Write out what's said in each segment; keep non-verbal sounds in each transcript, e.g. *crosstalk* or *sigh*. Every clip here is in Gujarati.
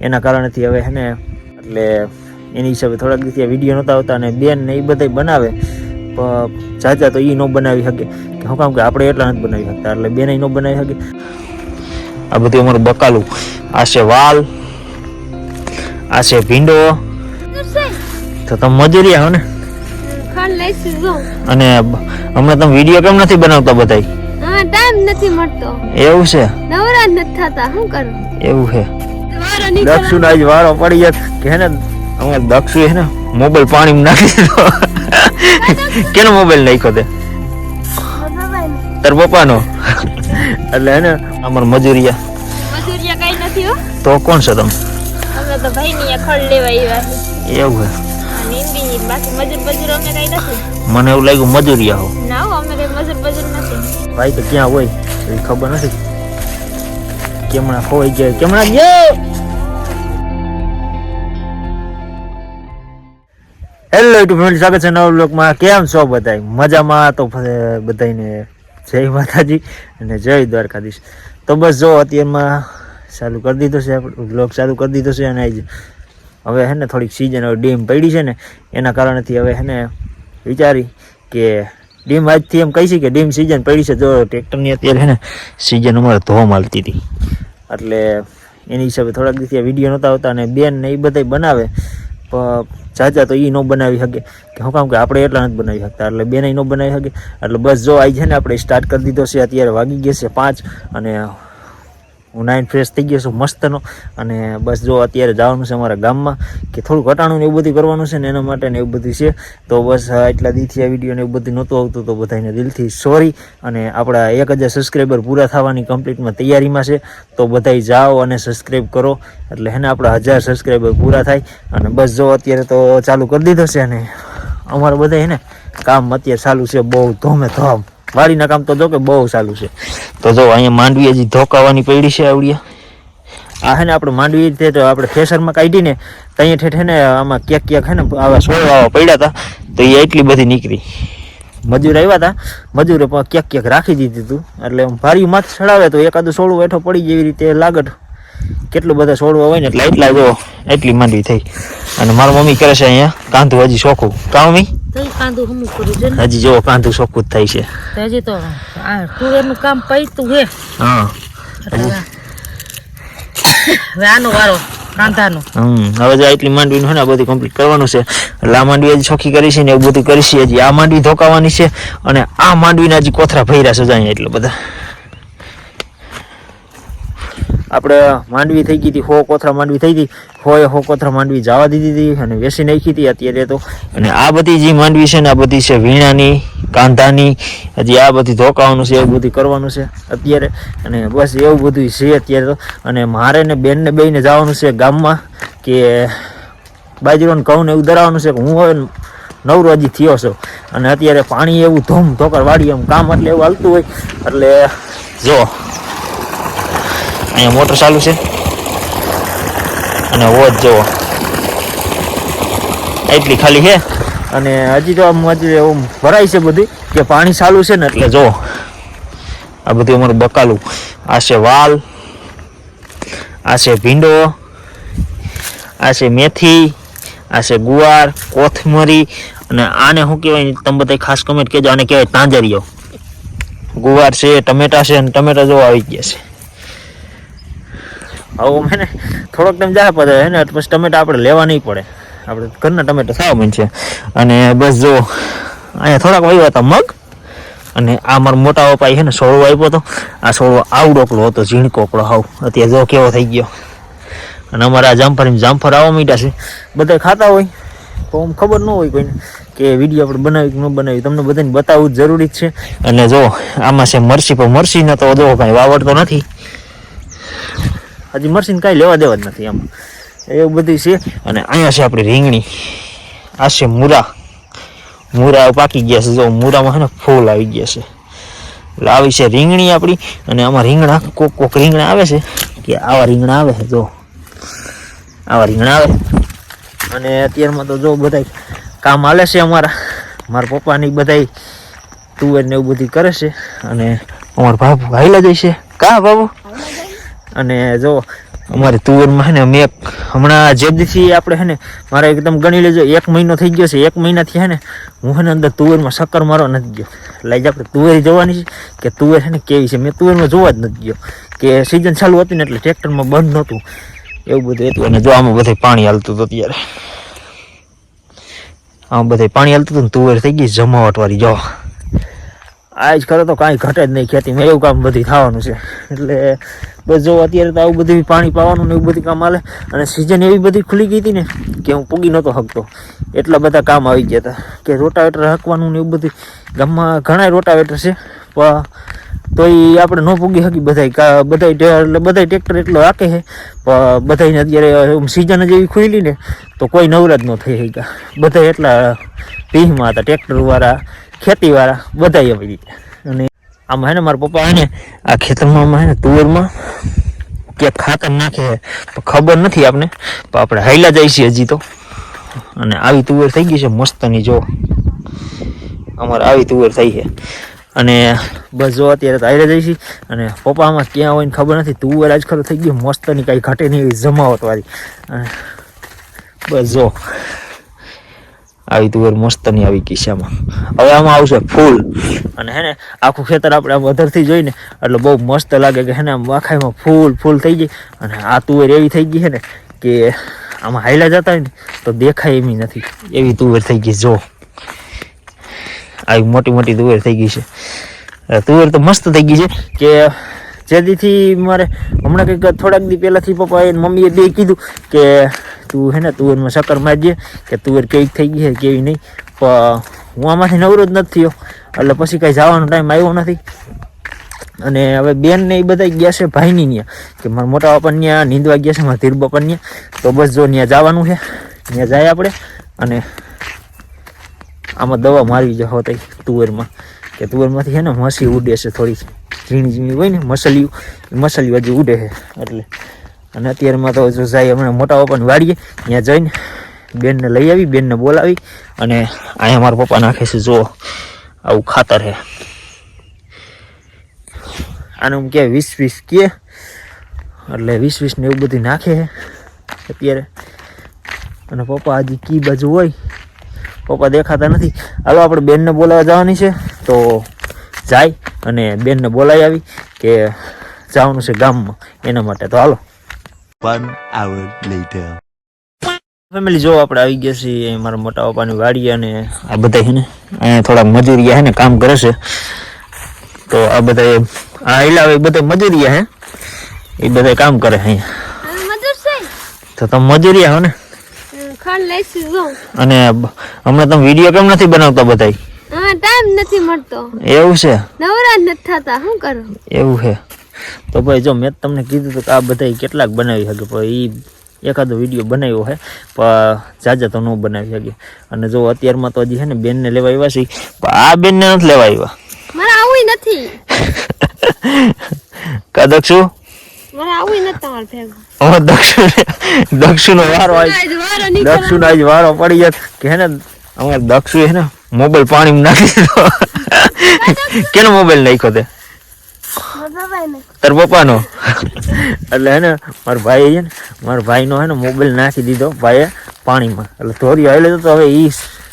એના કારણેથી હવે હે ને એટલે એની હિસાબે થોડાક દિવસથી વીડિયો નહોતા આવતા અને બેન ને એ બધા બનાવે. જાજા તો એ ન બનાવી શકે. કે હું કામ કે આપણે એટલા નથી બનાવી શકતા એટલે બેન ન બનાવી શકે. આ બધું અમારું બકાલું. આ છે વાલ આ છે ભીંડો. તો તમે મજૂરી આવો ને. અને હમણાં તમે વીડિયો કેમ નથી બનાવતા બધાય? ટાઈમ નથી મળતો. એવું છે? નવરા નથી થતા. શું કરું? એવું છે. વારો ના જ વારો પડી જાય કે ને અમે દક્ષુ હે ને મોબાઈલ પાણી નાખી દીધો. કેનો મોબાઈલ નાખ્યો તે? તાર પપ્પાનો? એટલે હે ને અમાર મજૂરિયા. મજૂરિયા કઈ નથી હો. તો કોણ છો તમે? અમે તો ભાઈ ની ખડ લેવા આવ્યા છે. એવું હે? મને એવું લાગ્યું મજૂરિયા હો. ના અમે કઈ મજૂર બજૂર નથી. ભાઈ તો ક્યાં હોય ખબર નથી. કેમણા ખોઈ ગયા કેમણા ગયો? હેલો યુટ્યુબ ફેમિલી સ્વાગત છે નવ લોકમાં કેમ છો બધાય? મજામાં? તો બધાને જય માતાજી અને જય દ્વારકાધીશ. તો બસ જો, અત્યારમાં ચાલુ કરી દીધો છે આપણે બ્લોગ ચાલુ કરી દીધો છે અને હવે હે ને થોડીક સિઝન હવે ડીમ પડી છે ને, એના કારણેથી હવે હે ને વિચારી કે ડીમ આજથી એમ કહી છે કે ડીમ સિઝન પડી છે. જો, ટ્રેક્ટરની અત્યારે હે ને સિઝન અમારે ધોમ હાલતી હતી. એટલે એની હિસાબે થોડાક દિવસથી વીડિયો નહોતા આવતા અને બેન ને એ બધાય બનાવે. જાજા તો એ ન બનાવી શકે. કે શું કામ કે આપણે એટલા નથી બનાવી શકતા, એટલે બેન ન બનાવી શકે. એટલે બસ જો આવી છે ને, આપણે સ્ટાર્ટ કરી દીધો છે, અત્યારે વાગી ગયા છે પાંચ અને હું નાઇન ફ્રેશ થઈ ગયો છું, મસ્તનો. અને બસ જો અત્યારે જવાનું છે અમારા ગામમાં, કે થોડું ઘટાણું ને એવું બધું કરવાનું છે ને એના માટે ને એવું બધું છે. તો બસ એટલા દીથી આ વીડિયો ને એવું બધું નહોતું આવતું, તો બધાને દિલથી સોરી અને આપણા એક હજાર સબસ્ક્રાઈબર પૂરા થવાની કમ્પ્લીટમાં તૈયારીમાં છે. તો બધાય જાઓ અને સબસ્ક્રાઈબ કરો. એટલે હે ને આપણા હજાર સબસ્ક્રાઈબર પૂરા થાય. અને બસ જો અત્યારે તો ચાલુ કરી દીધો છે અને અમારે બધા ને કામ અત્યારે ચાલુ છે બહુ ધોમે ધોમ વાડીના કામ તો જો કે બહુ ચાલુ છે. તો જો અહીંયા માંડવી હજી ધોકાવાની પડી છે આવડિયા આ હે ને આપણે માંડવી તે તો આપણે થેસરમાં કાઢીને ત્યાં ઠેઠ ને આમાં ક્યાંક ક્યાંક હે ને આવા આવા પડ્યા હતા તો એ એટલી બધી નીકળી. મજૂર આવ્યા હતા. મજૂરે પણ ક્યાંક ક્યાંક રાખી દીધું હતું એટલે ભારી માથ ચડાવે તો એકાદું સોળું હેઠો પડી જેવી રીતે લાગટ કેટલું બધા સોળવા હોય ને એટલે. એટલા જો એટલી માંડવી થઈ. અને મારા મમ્મી કરે છે અહીંયા કાંધું હજી શોખું કાં મમ્મી? હજી જો કાંધું ચોખ્ખું જ થાય છે. હજી તો આ તુવેરનું કામ પૈતું હે. હા. હવે આનો વારો કાંધાનો. હમ હવે જો એટલી માંડવીનું છે ને બધું કમ્પ્લીટ કરવાનું છે. એટલે આ માંડવી હજી ચોખ્ખી કરી છે ને એવું બધું કરી છે હજી. આ માંડવી ધોકાવાની છે અને આ માંડવીના હજી કોથરા ભર્યા છે જાય એટલે બધા. આપણે માંડવી થઈ ગઈ હતી, હો કોથરા માંડવી થઈ હતી હોએ હો કોથરા માંડવી જવા દીધી હતી અને વેસી નાખી હતી અત્યારે તો. અને આ બધી જે માંડવી છે ને, આ બધી છે વીણાની, કાંધાની, હજી આ બધી ધોકાવાનું છે, એવું બધું કરવાનું છે અત્યારે. અને બસ એવું બધું છે અત્યારે તો. અને મારે ને બેનને બેને જવાનું છે ગામમાં કે બાજરોને ઘઉં ને એવું ધરાવવાનું છે કે હું હવે નવરો હજી થયો છું. અને અત્યારે પાણી એવું ધોમ ધોકર વાળી એમ કામ એટલે એવું હાલતું હોય. એટલે જો અહીંયા મોટર ચાલુ છે. અને વોચ જુઓ એટલી ખાલી છે? અને હજી તો આમ હજી એવું ભરાય છે બધું કે પાણી ચાલુ છે ને એટલે જુઓ આ બધું અમારું બકાલું. આ છે વાલ આ છે ભીંડો આ છે મેથી આ છે ગુવાર કોથમરી અને આને શું કહેવાય તમે બધા ખાસ કમેન્ટ કહેજો આને કહેવાય તાંજરીઓ. ગુવાર છે ટમેટા છે અને ટમેટા જો આવી ગયા છે. હવે અમે ને થોડોક ટાઈમ જાય પડે હે પછી ટમેટા આપણે લેવા નહીં પડે. આપણે ઘરના ટમેટા સાવ મન છે અને બસ જો, અહીંયા થોડાક વાવ્યા હતા મગ, અને આ મારો મોટા પપ્પા છે ને સોળવો આપ્યો હતો. આ સોળવો આવડોકલો હતો ઝીણકોકડો હાવ. અત્યારે જો કેવો થઈ ગયો. અને અમારા જામફર જામફર આવવા માંડ્યા છે. બધા ખાતા હોય. તો આમ ખબર ન હોય કોઈને કે વીડિયો આપણે બનાવી કે ન બનાવી તમને બધાને બતાવવું જ જરૂરી જ છે. અને જો, આમાં છે મરસી પણ મરસીને તો જો કાંઈ વાવડતો નથી. હજી મરસીને કાંઈ લેવા દેવા જ નથી આમ એવું બધું છે. અને અહીંયા છે આપણી રીંગણી. આ છે મૂરા. મૂરા પાકી ગયા છે. જો મૂરામાં છે ને ફૂલ આવી ગયા છે. એટલે આવી છે રીંગણી આપણી. અને આમાં રીંગણા, કોક કોક રીંગણા આવે છે. કે આવા રીંગણા આવે છે, જો. આવા રીંગણા આવે. અને અત્યારમાં તો જો બધા કામ હાલે છે અમારા. મારા પપ્પાની બધા તુવેર ને એવું બધું કરે છે. અને અમારા બાબુ હાઈલા જાય છે. કા બાબુ અને જો, અમારી તુવેરમાં હે ને મેં હમણાં જે દીથી આપણે હે ને, મારે એકદમ ગણી લેજો, એક મહિનો થઈ ગયો છે, એક મહિનાથી હે ને, હું હે ને અંદર તુવેરમાં શક્કર મારવા નથી ગયો. લાઈ આપણે તુવેર જોવાની છે કે તુવેર હે ને કેવી છે? મેં તુવેરમાં જોવા જ નથી ગયો. કે સિઝન ચાલુ હતી ને એટલે ટ્રેક્ટરમાં બંધ નહોતું. એવું બધું હતું. અને જો આમાં બધે પાણી હાલતું હતું અત્યારે. આમાં બધે પાણી હાલતું હતું ને તુવેર થઈ ગઈ જમાવટવાળી. જો. આજ કરે તો કાંઈ ઘટે જ નહીં ખેતી એવું કામ બધી થવાનું છે. એટલે બસ જો અત્યારે તો આવું બધું પાણી પાવાનું ને એવું બધું કામ હાલે. અને સિઝન એવી બધી ખુલી ગઈ હતી ને કે હું પૂગી નહોતો હકતો. એટલા બધા કામ આવી ગયા હતા. કે રોટાવેટર હકવાનું ને એવું બધું ગામમાં ઘણા રોટાવેટર છે, પણ તો એ આપણે ન પૂગી શકી બધાય. બધા એટલે બધા ટ્રેક્ટર એટલો રાખે છે, પણ બધાને અત્યારે સિઝન જ એવી ખુલી ને તો કોઈ નવરાજ ન થઈ શક્યા. બધા એટલા પીહમાં હતા ટ્રેક્ટરવાળા ખેતીવાળા બધા આવી રીતે. અને આમાં હે ને મારા પપ્પા હે ને આ ખેતરમાં હે ને તુવેરમાં કે ખાતર નાખે ખબર નથી આપણે પણ આપણે હાઈલા જાય છીએ હજી તો. અને આવી તુવેર થઈ ગઈ છે મસ્તની જો. અમારે આવી તુવેર થઈ છે. અને બસ જો અત્યારે તો હાઈલા જાય છે અને પપ્પા આમાં ક્યાં હોય ખબર નથી. તુવેર આજકાલ થઈ ગઈ મસ્તની કાંઈ ઘટે નહીં જમાવટ વાળી. અને બસ જો. આવી તુવેર મસ્તની આવી કિસ્સામાં. હવે આમાં આવશે ફૂલ. અને હે ને આખું ખેતર આપણે આમ અધરથી જોઈને એટલે બહુ મસ્ત લાગે કે હે ને આમ આખામાં ફૂલ ફૂલ થઈ ગઈ. અને આ તુવેર એવી થઈ ગઈ છે ને કે આમાં હાઈલા જતા હોય ને તો દેખાય એમી નથી. એવી તુવેર થઈ ગઈ જો. આવી મોટી મોટી તુવેર થઈ ગઈ છે. તુવેર તો મસ્ત થઈ ગઈ છે. કે જેથી મારે હમણાં કંઈક થોડાક દી પહેલાંથી પપ્પાએ મમ્મીએ બે કીધું કે તું હે ને તુવેરમાં શક્કર મારજે, કે તુવેર કેવી થઈ ગઈ છે કેવી નહીં. પણ હું આમાંથી નવરો જ નથી થયો. એટલે પછી કાંઈ જવાનો ટાઈમ આવ્યો નથી. અને હવે બેન ને એ બધા ગયા છે ભાઈની ત્યાં કે મારા મોટા બાપા ત્યાં નીંદવા ગયા છે મારા ધીર બાપા ત્યાં તો બસ જો ત્યાં જવાનું છે. ત્યાં જાય આપણે. અને આમાં દવા મારવી જાઓ તઈ, તુવેરમાં. કે તુવેરમાંથી છે ને, મસી ઉડે છે થોડી ઝીણી ઝીણી હોય ને મસલિયું મસલિયું હજી ઉડે છે, એટલે અને અત્યારમાં તો જો જાય હમણાં મોટા પપ્પાને વાડીએ, ત્યાં જઈને બેનને લઈ આવી, બેનને બોલાવી અને અહીંયા મારા પપ્પા નાખે છે જો આવું ખાતર છે. આનું હું કે વીસ વીસ કે, એટલે વીસ વીસ ને એવું બધું નાખે છે અત્યારે. અને પપ્પા હજી કી બાજુ હોય, પપ્પા દેખાતા નથી. હાલો આપણે બેનને બોલાવવા જવાની છે, તો જાય અને બેનને બોલાવી આવી કે જવાનું છે ગામમાં એના માટે. તો હાલો. One hour later. ફેમિલી જો આપણે આવી ગયા છીએ અહીં મારા મોટા પપ્પાની વાડી અને આ બધા છે ને અહીંયા થોડા મજૂરિયા છે ને કામ કરે છે. તો આ બધા આ ઇલાવે એ બધા મજૂરિયા હે એ બધા કામ કરે અહીંયા. હવે મજૂર છે? તો તમે મજૂરિયા હો ને? અને હમણાં તમે વીડિયો કેમ નથી બનાવતા બધા ટાઈમ નથી મળતો. એવું છે? નવરા નથી થતા શું કરું? એવું છે. તો ભાઈ જો મેં તમને કીધું હતું કે આ બધા કેટલાક બનાવી શકે પણ એ એકાદો વીડિયો બનાવ્યો છે પણ જાજા તો ન બનાવી શકે. અને જો અત્યારમાં તો હજી છે ને બેનને લેવા આવ્યા છે પણ આ બેનને નથી લેવા આવ્યા. મારે આવું નથી. *laughs* કા દક્ષુ? મારે આવું નથી તમારે ભેગું. હવે દક્ષુ નો વારો આવી દક્ષુ આજ વારો પડી જાય કે હે ને અમારે દક્ષુ હે ને મોબાઈલ પાણીમાં નાખી દીધો. કેનો મોબાઈલ નાખ્યો તે? તાર પપ્પાનો? એટલે હે ને મારા ભાઈ છે ને, મારા ભાઈનો હે ને મોબાઈલ નાખી દીધો, ભાઈએ પાણીમાં. એટલે ધોરી આવેલો તો હવે એ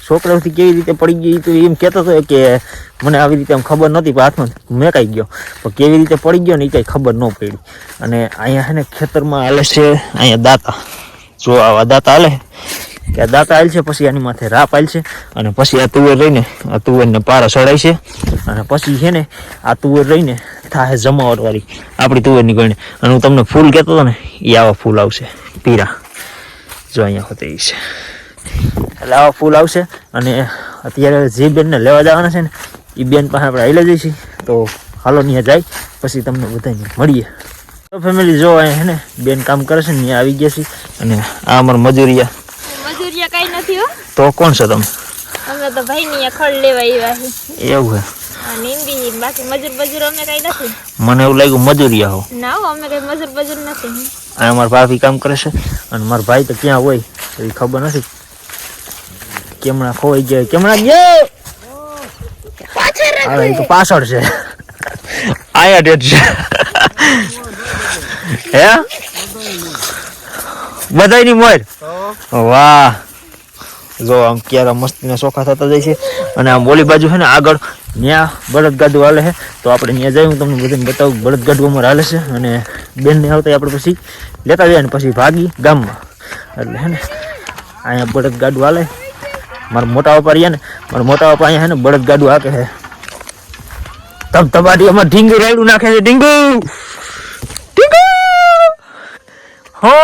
છોકરાઓથી કેવી રીતે પડી ગઈ તો એમ કહેતો હતો કે મને આવી રીતે આમ ખબર નહોતી, પણ હાથમાં મેકાઈ ગયો. પણ કેવી રીતે પડી ગયો ને એ કંઈ ખબર ન પડી. અને અહીંયા હે ને ખેતરમાં હાલે છે, અહીંયા દાતા. જો આવા દાતા હાલે. કે આ દાતા આવેલ છે પછી આની માથે રાપ આવેલ છે અને પછી આ તુવેર રહીને આ તુવેરને પારા ચડાય છે. અને પછી છે ને આ તુવેર રહીને થાય જમાવટ વાળી આપણી તુવેરની ગણી અને હું તમને ફૂલ કહેતો હતો ને એ આવા ફૂલ આવશે. પીરા. જો અહીંયા હોતે ઈ છે. એટલે આવા ફૂલ આવશે. અને અત્યારે જે બેનને લેવા જવાના છે ને એ બેન પાસે આપણે હાઈલા જઈશું. તો હાલો ત્યાં જાય. પછી તમને બધાને મળીએ. તો ફેમિલી જો અહીંયા હે ને બેન કામ કરે છે ને ત્યાં આવી ગયા છે અને આ અમારા મજૂરિયા. મજૂરિયા કઈ નથી હો. તો કોણ છો તમે? અમે તો ભાઈ ની ખડ લેવા આવ્યા એવું છે આ નીંદી બાકી મજૂર બજૂર અમે કઈ નથી. મને એવું લાગ્યું મજૂરિયા હો ના અમે કઈ મજૂર બજૂર નથી. આ અમારા ભાભી કામ કરે છે અને મારા ભાઈ તો ક્યાં હોય એ ખબર નથી. કેમણા ખોવાઈ ગયા કેમણા ગયો! હા એ તો પાછળ છે. આયા ડેટ છે. હે? બધાયની મોર? વાહ. જો આમ ક્યારે મસ્તીના ચોખા થતા જાય છે. અને આમ ઓલી બાજુ છે ને આગળ ત્યાં બળદગાડું હાલે છે તો આપણે ત્યાં જઈ હું તમને બધાને બતાવું બળદગાડું અમારે હાલે છે અને બેનને આવતા આપણે પછી લેતા જઈએ ને પછી ભાગી ગામમાં. એટલે હે ને, અહીંયા બળદગાડું હાલે. મારા મોટા રહ્યા ને, મારા મોટા બાપા અહીંયા છે ને બળદગાડું હાકે છે તબ તબાટી અમારે ઢીંગું રેડું નાખે છે, ઢીંગુ! ઢીંગુ! હો?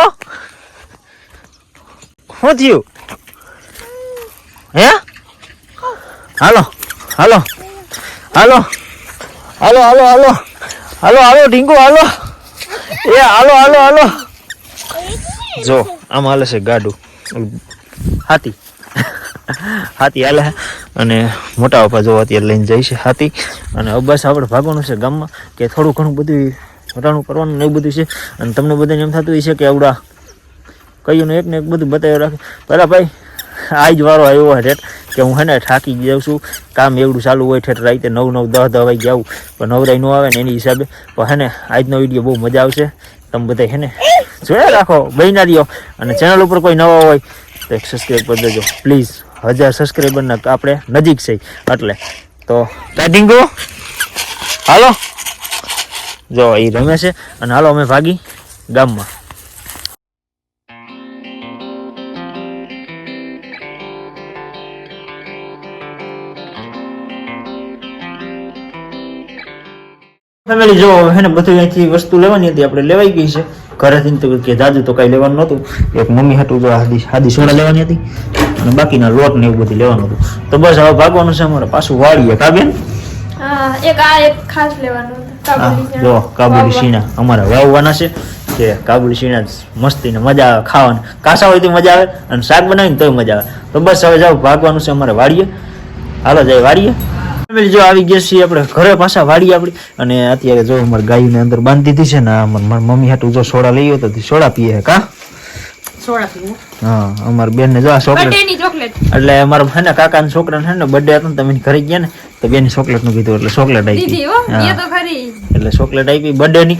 શું થયું હે હાલો હાલો હાલો હાલો હાલો હાલો હાલો હાલો, ઢીંગુ, હાલો. એ, હાલો હાલો હાલો. જો, આમ હાલે છે ગાડું. હાથી. હાથી હાલે. અને મોટા પપ્પા જો અત્યારે લઈને જાય છે હાથી. અને બસ આપણે ભાગવાનું છે ગામમાં, કે થોડું ઘણું બધું વટાણું કરવાનું ને એવું બધું છે. અને તમને બધાને એમ થતું છે કે આવડા કયું એક ને એક બધું બતાવી રાખે. પેલા ભાઈ આજ વારો આવ્યો ઠેઠ કે હું હે ને થાકી જાઉં છું. કામ એવડું ચાલુ હોય ઠેઠ રાતે નવ નવ દસ દસ વાગે આવું. પણ નવરાઈ ન આવે ને એની હિસાબે. પણ હે ને આજનો વીડિયો બહુ મજા આવશે. તમે બધા હે ને જોયા રાખો, બહીના દો અને ચેનલ ઉપર કોઈ નવા હોય તો એક સબસ્ક્રાઈબ કરી દેજો. પ્લીઝ હજાર સબસ્ક્રાઈબરના આપણે નજીક છે. એટલે તો સ્ટાર્ટિંગો હાલો. જો એ રમે છે. અને હાલો અમે ભાગી ગામમાં. ફેમિલી જો હે ને બધું અહીંથી વસ્તુ લેવાની હતી આપણે લેવાઈ ગઈ છે. ઘરેથી તો કે જાજુ તો કઈ લેવાનું નહોતું. એક મમ્મી હતું જો હાદી હાદી સોડા લેવાની હતી અને બાકીના લોટ ને એવું બધું લેવાનું હતું. તો બસ હવે ભાગવાનું છે અમારે પાછું વાળીએ કા બેન? એક આ એક ખાસ લેવાનું. જો કાબુલી. શીણા. અમારે વાવવાના છે કે કાબુલી શીણા મસ્તી ને મજા આવે ખાવાની. કાસા હોય તો મજા આવે અને શાક બનાવીને તોય મજા આવે. તો બસ હવે જાવ ભાગવાનું છે અમારે વાડીએ. હાલો જાય વાડીએ. જો આવી ગયા છીએ આપણે ઘરે પાછા વાડીએ આપણી. અને અત્યારે જો અમારે ગાયને અંદર બાંધી દીધી છે ને મારી મમ્મી હાટું જો સોડા લઈ તો સોડા પીએ કા? હા. અમારી બેન ને જો આ ચોકલેટ. એટલે અમારા હે કાકા ના છોકરાને હે ને બર્થડે હતો તમે ઘરે ગયા ને તો બેન ચોકલેટનું કીધું એટલે ચોકલેટ આપી. હા એટલે ચોકલેટ આપી બર્થડે ની.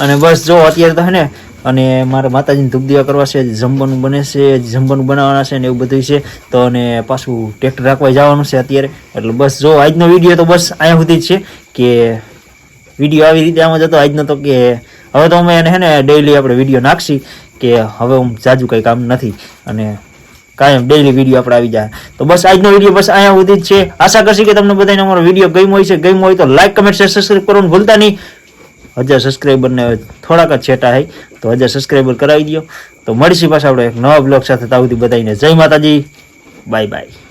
અને બસ જો અત્યારે તો હે ને અને મારે માતાજીને ધૂપ દીવા કરવા છે જમવાનું બને છે જમવાનું બનાવવાના છે ને એવું બધું છે. તો અને પાછું ટ્રેક્ટર રાખવા જવાનું છે અત્યારે. એટલે બસ જો આજનો વીડિયો તો બસ અહીંયા સુધી જ છે કે વીડિયો આવી રીતે આમાં જતો, આજનો તો કે હવે તો અમે એને હે ને ડેઈલી આપણે વીડિયો નાખશી કે હવે હું જાજુ કંઈ કામ નથી. અને કાયમ ડેઈલી વીડિયો આપણે આવી જાય. તો બસ આજનો વીડિયો બસ અહીંયા સુધી જ છે. આશા કરશી કે તમને બધાને અમારો વીડિયો ગમ્યો હોય છે ગમ્યો હોય તો લાઈક કમેન્ટ શેર સબસ્ક્રાઈબ કરવાનું ભૂલતા નહીં. હજાર સબસ્ક્રાઈબરને થોડાક જ છેટા હોય તો હજાર સબસ્ક્રાઈબર કરાવી દો તો મળીશું પાછા આપણે એક નવા બ્લોગ સાથે તાવથી બધાને જય માતાજી. Bye bye